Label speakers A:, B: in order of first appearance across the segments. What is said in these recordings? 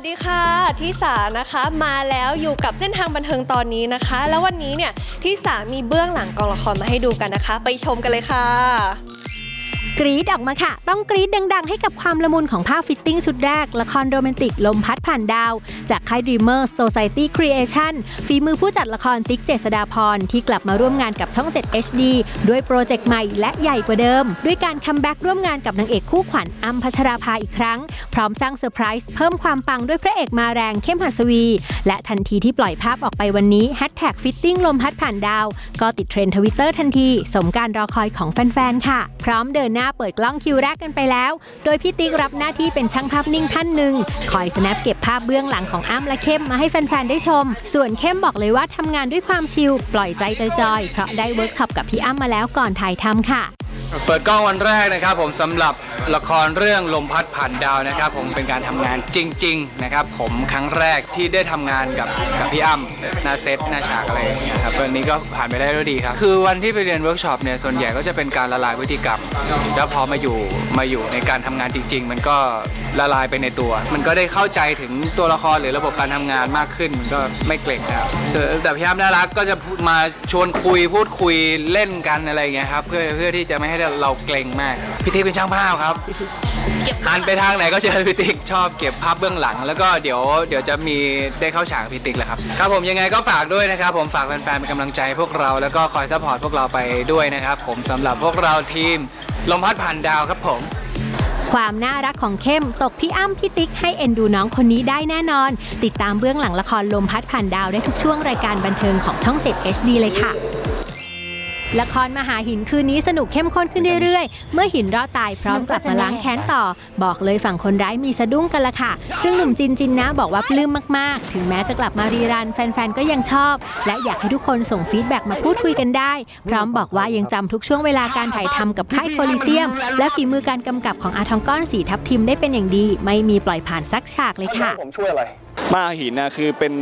A: วัสดีค่ะที่สานะคะมาแล้วอยู่กับเส้นทางบันเทิงตอนนี้นะคะ แล้ววันนี้เนี่ยที่สามีเบื้องหลังกองละครมาให้ดูกันนะคะ ไปชมกันเลยค่ะ
B: กรีดออกมาค่ะ ต้องกรีดดังๆ ให้กับความละมุนของภาพฟิตติ้งชุดแรก ละครโรแมนติกลมพัดผ่านดาว จากค่าย Dreamers Society Creation ฝีมือผู้จัดละครติ๊กเจษดาพร ที่กลับมาร่วมงานกับช่อง 7 HD ด้วยโปรเจกต์ใหม่และใหญ่กว่าเดิม ด้วยการคัมแบ็กร่วมงานกับนางเอกคู่ขวัญอัมพัชราภาอีกครั้ง พร้อมสร้างเซอร์ไพรส์เพิ่มความปังด้วยพระเอกมาแรงเข้มหัสวี และทันทีที่ปล่อยภาพออกไปวันนี้แฮชแท็กฟิตติ้งลมพัดผ่านดาว ก็ติดเทรนด์ทวิตเตอร์ทันที สมการรอคอยของแฟนๆค่ะ ร้อมเดินหน้าเปิดกล้องคิวแรกกันไปแล้ว โดยพี่ติ๊กรับหน้าที่เป็นช่างภาพนิ่งท่านหนึ่งคอยสแนปเก็บภาพเบื้องหลังของอ้ำและเข้มมาให้แฟนๆ ได้ชม ส่วนเข้มบอกเลยว่าทำงานด้วยความชิลปล่อยใจจอยๆ เพราะได้เวิร์กช็อปกับพี่อ้ำมาแล้วก่อนถ่ายทำค่ะ
C: เปิดกล้องวันแรกนะครับผมสำหรับ ละครเรื่องลมพัดผ่านดาวนะครับผมเป็นการทำงานจริง ๆ นะครับ ผมครั้งแรกที่ได้ทำงานกับกับพี่อ้ำหน้าเซตหน้าฉากอะไรอย่างเงี้ยครับวันนี้ก็ผ่านไปได้ด้วยดีครับ คือวันที่ไปเรียนเวิร์กช็อปเนี่ยส่วนใหญ่ก็จะเป็นการละลายพฤติกรรม แล้วพอมาอยู่มาอยู่ในการทำงานจริง ๆ มันก็ละลายไปในตัว มันก็ได้เข้าใจถึงตัวละครหรือระบบการทำงานมากขึ้นมันก็ไม่เกรงนะครับแต่แต่พี่อ้ำน่ารักก็จะมาชวนคุยพูดคุยเล่นกันอะไรอย่างเงี้ยครับเพื่อเพื่อที่จะไม่ให้เราเกรงมาก พี่ติ๊กเป็นช่างภาพครับหันไปทางไหนก็เจอพี่ติ๊กชอบเก็บภาพเบื้องหลัง แล้วก็เดี๋ยวเดี๋ยวจะมีได้เข้าฉากกับพี่ติ๊กแหละครับครับผมยังไงก็ฝากด้วยนะครับ ผมฝากแฟนๆเป็นกำลังใจให้พวกเราแล้วก็คอยซัพพอร์ตพวกเราไปด้วยนะครับ ผมสำหรับพวกเราทีมลมพัดผ่านดาวครับผม
B: ความน่ารักของเข้มตกที่อ้ำพี่ติ๊กให้เอ็นดูน้องคนนี้ได้แน่นอน ติดตามเบื้องหลังละครลมพัดผ่านดาวได้ทุกช่วงรายการบันเทิงของช่อง 7 HD เลยค่ะ ละครมหาหินคืนนี้สนุกเข้มข้นขึ้นเรื่อยๆ เมื่อหินรอดตายพร้อมกลับมาล้างแค้นต่อ บอกเลยฝั่งคนร้ายมีสะดุ้งกันละค่ะ ซึ่งหนุ่มจินจินนะบอกว่าปลื้มมากๆ ถึงแม้จะกลับมารีรันแฟนๆ ก็ยังชอบ และอยากให้ทุกคนส่งฟีดแบ็กมาพูดคุยกันได้ พร้อมบอกว่ายังจำทุกช่วงเวลาการถ่ายทำกับค่ายโคลิเซียม และฝีมือการกำกับของอาทองก้อนสีทับทิมได้เป็นอย่างดี ไม่มีปล่อยผ่านสักฉากเลยค่ะ
D: ผมช่วยอะไร
E: มาหินนะคือเป็น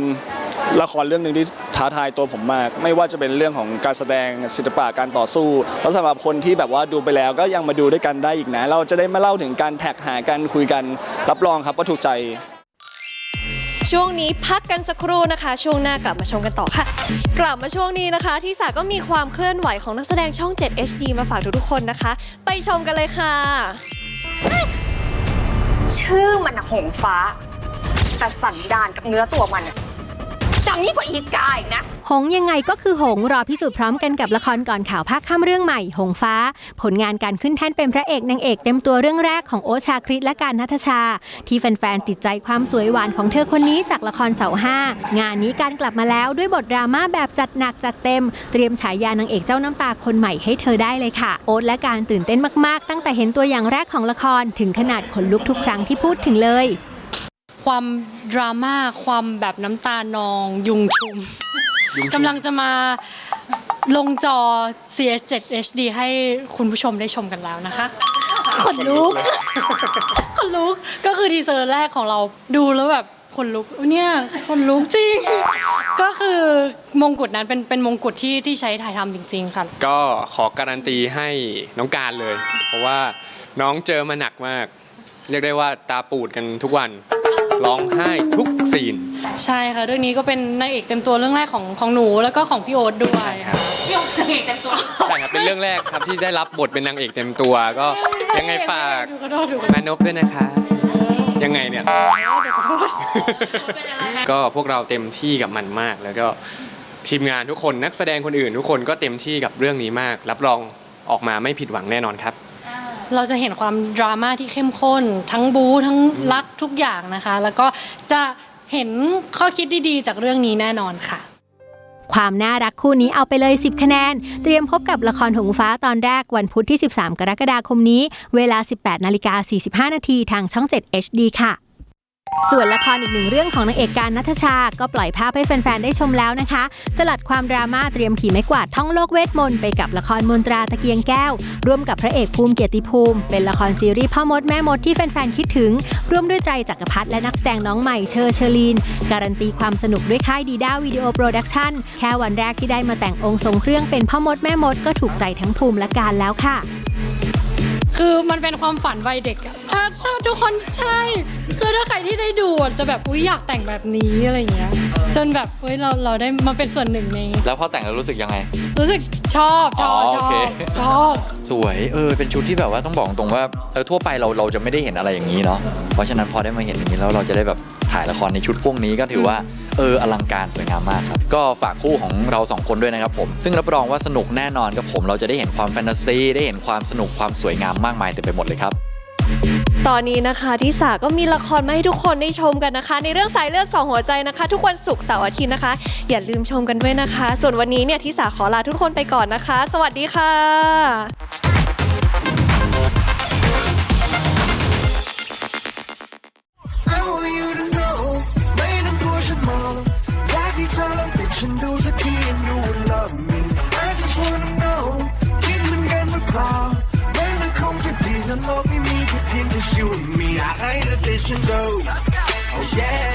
E: ละครเรื่องหนึ่งที่ท้าทายตัวผมมาก ไม่ว่าจะเป็นเรื่องของการแสดงศิลปะการต่อสู้แล้วสำหรับคนที่แบบว่าดูไปแล้วก็ยังมาดูด้วยกันได้อีกนะ เราจะได้มาเล่าถึงการแท็กหากันคุยกันรับรองครับว่าถูกใจ
A: ช่วงนี้พักกันสักครู่นะคะ ช่วงหน้ากลับมาชมกันต่อค่ะ กลับมาช่วงนี้นะคะ ที่สาก็มีความเคลื่อนไหวของนักแสดงช่อง 7 HD มาฝากทุกๆคนนะคะ ไปชมกันเลยค่ะ
F: ชื่อมันอะหงฟ้า แต่สันดานกับเนื้อตัวมันอะ จำยิ่งกว่าอีกาอีกนะ
B: หงยังไงก็คือหงรอพิสูจน์พร้อมกันกับละครก่อนข่าวภาคค่ำเรื่องใหม่ หงฟ้า ผลงานการขึ้นแท่นเป็นพระเอกนางเอกเต็มตัวเรื่องแรกของโอชาคริตและการนัทชา ที่แฟนๆติดใจความสวยหวานของเธอคนนี้จากละครเสาห้างานนี้การกลับมาแล้วด้วยบทดราม่าแบบจัดหนักจัดเต็ม เตรียมฉายานางเอกเจ้าน้ำตาคนใหม่ให้เธอได้เลยค่ะ โอ๊ตและการตื่นเต้นมากๆ ตั้งแต่เห็นตัวอย่างแรกของละครถึงขนาดขนลุกทุกครั้งที่พูดถึงเลย
G: ความดราม่าความแบบน้ำตานองยุงชุม กำลังจะมาลงจอ CS7 HD ให้คุณผู้ชมได้ชมกันแล้วนะคะขนลุกขนลุกก็คือทีเซอร์แรกของเราดูแล้วแบบขนลุกเนี่ยขนลุกจริง ก็คือมงกุฎนั้นเป็นเป็นมงกุฎที่ที่ใช้ถ่ายทำจริง ๆ ค่ะ
H: ก็ขอการันตีให้น้องการเลย เพราะว่าน้องเจอมาหนักมาก เรียกได้ว่าตาปูดกันทุกวัน ร้องไห้ทุกซีน
G: ใช่ค่ะ เรื่องนี้ก็เป็นนางเอกเต็มตัวเรื่องแรกของของหนูแล้วก็ของพี่โอ๊ตด้วย
H: ครับ
G: พี่โอ๊ตนางเอกเต็มตัว
H: ใช่ครับเป็นเรื่องแรกครับที่ได้รับบทเป็นนางเอกเต็มตัวก็ยังไงฝาก
G: ดูกระโดดดูกระ
H: แม
G: โดด
H: นกด้วยนะคะ ยังไงเนี่ยก็พวกเราเต็มที่กับมันมาก แล้วก็ทีมงานทุกคนนักแสดงคนอื่น ทุกคนก็เต็มที่กับเรื่องนี้มาก รับรองออกมาไม่ผิดหวังแน่นอนครับ
G: เราจะเห็นความดราม่าที่เข้มข้น ทั้งบู๊ทั้งรักทุกอย่างนะคะ แล้วก็จะเห็นข้อคิดดีๆ จากเรื่องนี้แน่นอนค่ะ
B: ความน่ารักคู่นี้เอาไปเลย 10 คะแนน เตรียมพบกับละครหงฟ้าตอนแรกวันพุธที่ 13 กรกฎาคมนี้ เวลา 18นาฬิกา45นาทีทางช่อง 7 HD ค่ะ ส่วนละครอีกหนึ่งเรื่องของนางเอกการนัทชา ก็ปล่อยภาพให้แฟน ๆ ได้ชมแล้วนะคะ สลัดความดราม่าเตรียมขี่ไม้กวาดท่องโลกเวทมนต์ไปกับละครมนตราตะเกียงแก้ว ร่วมกับพระเอกภูมิเกียรติภูมิ เป็นละครซีรีส์พ่อมดแม่มดที่แฟน ๆ คิดถึง ร่วมด้วยไตรจักรพัฒน์และนักแสดงน้องใหม่เชอร์เชอรีน การันตีความสนุกด้วยค่ายดีด้าวิดีโอโปรดักชั่นแค่วันแรกที่ได้มาแต่งองค์ทรงเครื่องเป็นพ่อมดแม่มดก็ถูกใจทั้งภูมิและการแล้วค่ะ
G: คือมันเป็นความฝันวัยเด็กอะถ้าถ้าทุกคนใช่ คือถ้าใครที่ได้ดูอะจะแบบอุ้ยอยากแต่งแบบนี้อะไรอย่างเงี้ย จนแบบเฮ้ยเราเราได้มาเป็นส่วนหนึ่งใน
D: แล้วพอแต่งแล้วรู้สึกยังไง
G: รู้สึกชอบชอบ
D: อ๋อ
G: ช
D: โอ
G: อ
D: เค
G: บชอบ
D: สวยเออเป็นชุดที่แบบว่าต้องบอกตรงว่าเออทั่วไปเราเราจะไม่ได้เห็นอะไรอย่างนี้เนาะเพราะฉะนั้นพอได้มาเห็นอย่างนี้แล้วเราจะได้แบบถ่ายละครในชุดพวกนี้ก็ถือว่าเอออลังการสวยงามมากครับก็ฝากคู่ของเราสองคนด้วยนะครับผมซึ่งรับรองว่าสนุกแน่นอนกับผมเราจะได้เห็นความแฟนตาซีได้เห็นความสนุกความสวยงามมากมายเต็มไปหมดเลยครับ
A: ตอนนี้นะคะที่สาก็มีละครมาให้ทุกคนได้ชมกันนะคะ ในเรื่องสายเลือดสองหัวใจนะคะ ทุกวันศุกร์เสาร์อาทิตย์นะคะ อย่าลืมชมกันด้วยนะคะ ส่วนวันนี้เนี่ยที่สาขอลาทุกคนไปก่อนนะคะ สวัสดีค่ะ
I: ติดฉันดู oh yeah